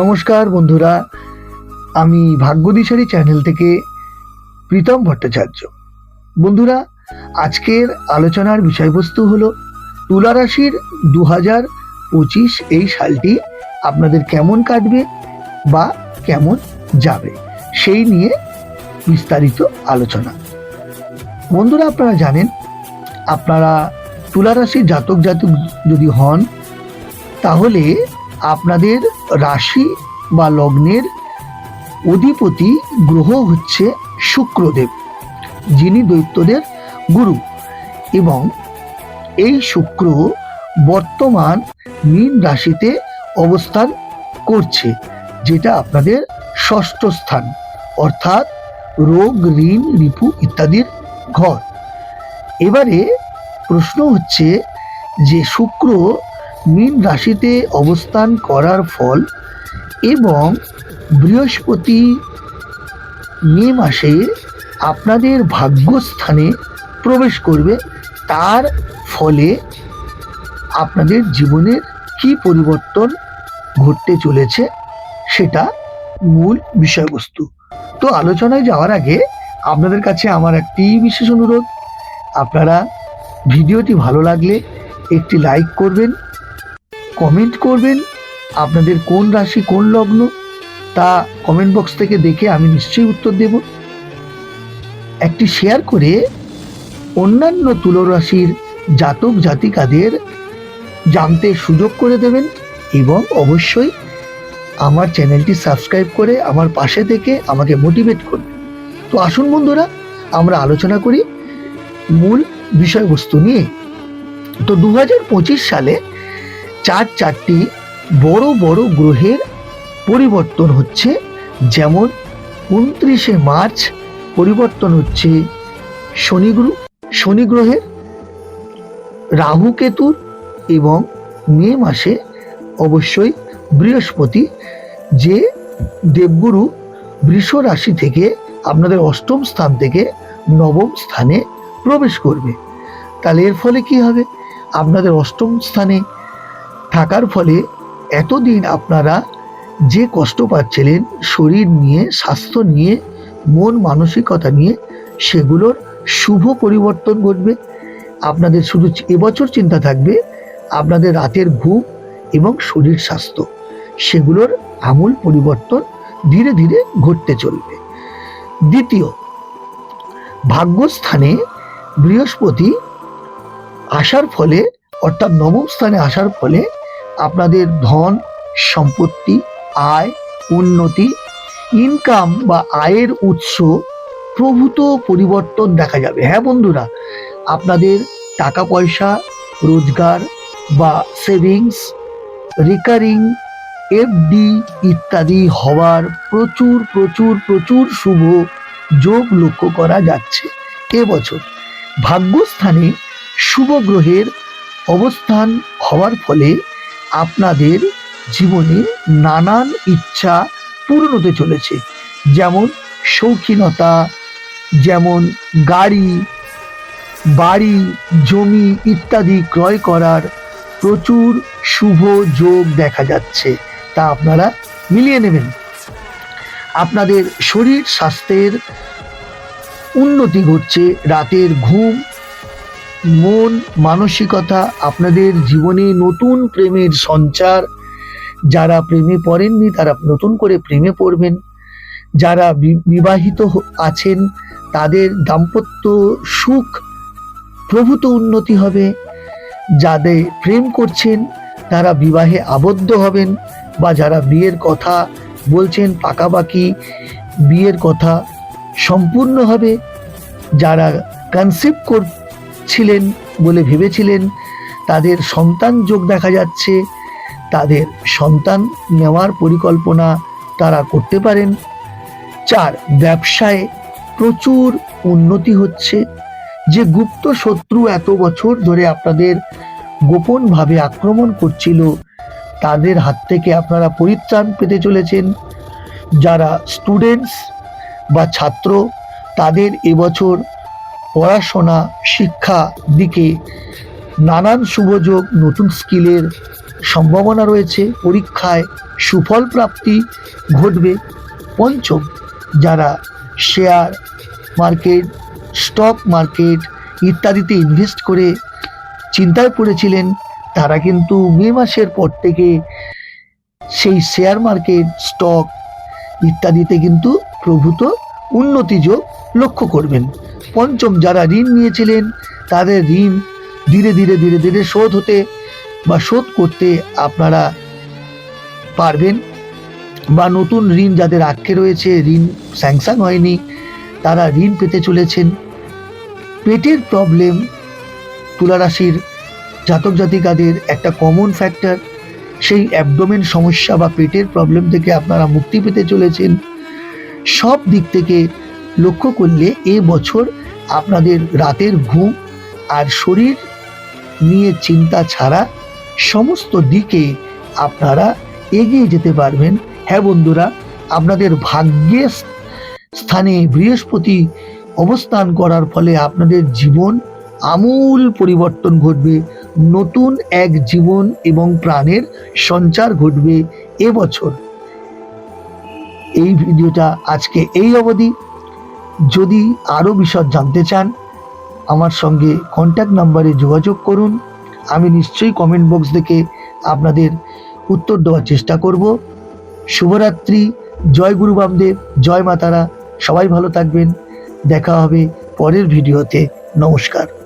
নমস্কার বন্ধুরা, আমি ভাগ্যদিশারি চ্যানেল থেকে প্রীতম ভট্টাচার্য। বন্ধুরা, আজকের আলোচনার বিষয়বস্তু হলো তুলা রাশির দু হাজার পঁচিশ এই সালটি আপনাদের কেমন কাটবে বা কেমন যাবে সেই নিয়ে বিস্তারিত আলোচনা। বন্ধুরা, আপনারা জানেন, আপনারা তুলা রাশির জাতক জাতক যদি হন, তাহলে আপনাদের রাশি বা লগ্নের অধিপতি গ্রহ হচ্ছে শুক্রদেব, যিনি দৈত্যদের গুরু এবং এই শুক্র বর্তমান মীন রাশিতে অবস্থান করছে, যেটা আপনাদের ষষ্ঠ স্থান, অর্থাৎ রোগ, ঋণ, রিপু ইত্যাদির ঘর। এবারে প্রশ্ন হচ্ছে যে শুক্র মীন রাশিতে অবস্থান করার ফল এবং বৃহস্পতি মে মাসে আপনাদের ভাগ্যস্থানে প্রবেশ করবে, তার ফলে আপনাদের জীবনের কি পরিবর্তন ঘটতে চলেছে সেটা মূল বিষয়বস্তু। তো আলোচনায় যাওয়ার আগে আপনাদের কাছে আমার একটি বিশেষ অনুরোধ। আপনারা ভিডিওটি ভালো লাগলে একটি লাইক করবেন কমেন্ট করবেন, আপনাদের কোন রাশি কোন লগ্ন, তা কমেন্ট বক্স থেকে দেখে আমি নিশ্চয়ই উত্তর দেব। একটি শেয়ার করে অন্যান্য তুলো রাশির জাতক জাতিকাদের জানতে সুযোগ করে দেবেন এবং অবশ্যই আমার চ্যানেলটি সাবস্ক্রাইব করে আমার পাশে থেকে আমাকে মোটিভেট করবেন। তো আসুন বন্ধুরা, আমরা আলোচনা করি মূল বিষয়বস্তু নিয়ে। তো দু হাজার পঁচিশ সালে চার চারটি বড় বড় গ্রহের পরিবর্তন হচ্ছে। যেমন উনত্রিশে মার্চ পরিবর্তন হচ্ছে শনি গ্রহ, শনি গ্রহের রাহু কেতুর এবং মে মাসে অবশ্যই বৃহস্পতি, যে দেবগুরু বৃষ রাশি থেকে আপনাদের অষ্টম স্থান থেকে নবম স্থানে প্রবেশ করবে। তাহলে এর ফলে কি হবে? আপনাদের অষ্টম স্থানে থাকার ফলে এতদিন আপনারা যে কষ্ট পাচ্ছিলেন শরীর নিয়ে, স্বাস্থ্য নিয়ে, মন মানসিকতা নিয়ে, সেগুলোর শুভ পরিবর্তন ঘটবে। আপনাদের শুধু এবছর চিন্তা থাকবে আপনাদের রাতের ঘুম এবং শরীর স্বাস্থ্য। সেগুলোর আমূল পরিবর্তন ধীরে ধীরে ঘটতে চলবে। দ্বিতীয়, ভাগ্যস্থানে বৃহস্পতি আসার ফলে অর্থাৎ নবম স্থানে আসার ফলে আপনাদের ধন, সম্পত্তি, আয়, উন্নতি ইনকাম বা আয়ের উৎস প্রভূত পরিবর্তন দেখা যাবে। হ্যাঁ বন্ধুরা, আপনাদের টাকা পয়সা রোজগার বা সেভিংস রিকারিং এফডি ইত্যাদি হওয়ার প্রচুর প্রচুর প্রচুর শুভ যোগ লক্ষ্য করা যাচ্ছে। এবছর ভাগ্যস্থানে শুভ গ্রহের অবস্থান হওয়ার ফলে আপনাদের জীবনে নানান ইচ্ছা পূরণ হতে চলেছে। যেমন শৌখিনতা, যেমন গাড়ি, বাড়ি, জমি ইত্যাদি ক্রয় করার প্রচুর শুভ যোগ দেখা যাচ্ছে। তা আপনারা মিলিয়ে নেবেন। আপনাদের শরীর স্বাস্থ্যের উন্নতি ঘটছে, রাতের ঘুম মন, মানসিকতা, আপনাদের জীবনে নতুন প্রেমের সঞ্চার। যারা প্রেমে পড়েননি, তারা নতুন করে প্রেমে পড়বেন। যারা বিবাহিত আছেন, তাদের দাম্পত্য সুখ প্রভূত উন্নতি হবে। যাদের প্রেম করছেন, তারা বিবাহে আবদ্ধ হবেন বা যারা বিয়ের কথা বলছেন, পাকাপাকি বিয়ের কথা সম্পূর্ণ হবে। যারা কনসেপ্ট করছিলেন বলে ভেবেছিলেন, তাদের সন্তান যোগ দেখা যাচ্ছে, তাদের সন্তান নেওয়ার পরিকল্পনা তারা করতে পারেন। চার, ব্যবসায় প্রচুর উন্নতি হচ্ছে। যে গুপ্ত শত্রু এত বছর ধরে আপনাদের গোপনভাবে আক্রমণ করছিল, তাদের হাত থেকে আপনারা পরিত্রাণ পেতে চলেছেন। যারা স্টুডেন্টস বা ছাত্র, তাদের এবছর পড়াশোনা, শিক্ষা দিকে নানান শুভযোগ নতুন স্কিলের সম্ভাবনা রয়েছে। পরীক্ষায় সুফল প্রাপ্তি ঘটবে। পঞ্চম, যারা শেয়ার মার্কেট, স্টক মার্কেট ইত্যাদিতে ইনভেস্ট করে চিন্তায় পড়েছিলেন, তারা কিন্তু মে মাসের পর থেকে সেই শেয়ার মার্কেট, স্টক ইত্যাদিতে কিন্তু প্রভূত উন্নতি যোগ লক্ষ্য করবেন। পঞ্চম যারা ঋণ নিয়েছিলেন, তাদের ঋণ ধীরে ধীরে ধীরে ধীরে শোধ হতে বা শোধ করতে আপনারা পারবেন বা নতুন ঋণ যাদের আটকে রয়েছে, ঋণ স্যাংশন হয়নি, তারা ঋণ পেতে চলেছেন। পেটের প্রবলেম তুলারাশির জাতক জাতিকাদের একটা কমন ফ্যাক্টর সেই অ্যাবডোমেন সমস্যা বা পেটের প্রবলেম থেকে আপনারা মুক্তি পেতে চলেছেন। সব দিক থেকে লক্ষ্য করলে এ বছর আপনাদের রাতের ঘুম আর শরীর নিয়ে চিন্তা ছাড়া সমস্ত দিকে আপনারা এগিয়ে যেতে পারবেন। হ্যাঁ বন্ধুরা, আপনাদের ভাগ্যের স্থানে বৃহস্পতি অবস্থান করার ফলে আপনাদের জীবন আমূল পরিবর্তন ঘটবে। নতুন এক জীবন এবং প্রাণের সঞ্চার ঘটবে এবছর এই ভিডিওটা আজকে এই অবধি। যদি আরও বিশদ জানতে চান, আমার সঙ্গে কন্ট্যাক্ট নাম্বারে যোগাযোগ করুন। আমি নিশ্চয়ই কমেন্ট বক্স দেখে আপনাদের উত্তর দেওয়ার চেষ্টা করব। শুভরাত্রি, জয় গুরু বামদেব, জয় মাতারা সবাই ভালো থাকবেন। দেখা হবে পরের ভিডিওতে নমস্কার।